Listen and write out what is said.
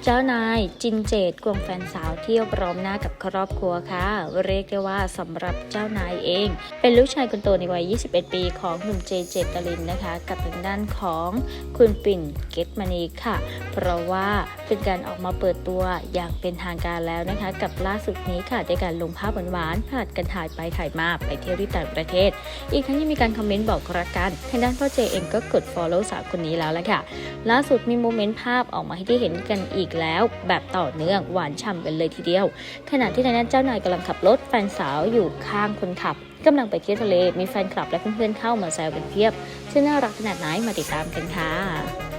渣男 จินเจตควงแฟนสาวเที่ยวพร้อมหน้ากับครอบครัวค่ะ เรียกได้ว่าสำหรับเจ้านายเอง เป็นลูกชายคนโตในวัย 21 ปีของหนุ่มเจเจตลินนะคะ กับทางด้านของคุณปิ่นเกตมณีค่ะ เพราะว่าเป็นการออกมาเปิดตัวอย่างเป็นทางการแล้วนะคะ กับล่าสุดนี้ค่ะในการลงภาพหวานๆผลัดกันถ่ายไปถ่ายมาไปเที่ยวที่ต่างประเทศ อีกทั้งยังมีการคอมเมนต์บอกรักกันทางด้านพ่อเจเองก็กด follow สาวคนนี้แล้วแหละค่ะ ล่าสุดมีโมเมนต์ภาพออกมาให้ได้เห็นกันอีกแล้วแบบต่อเนื่องหวานฉ่ำกันเลยทีเดียว ขณะที่ทางด้านเจ้านายกำลังขับรถแฟนสาวอยู่ข้างคนขับกำลังไปเที่ยวทะเลมีแฟนคลับและเพื่อนๆเข้ามาแซวกันเพียบซึ่งน่ารักขนาดไหนมาติดตามกันค่ะ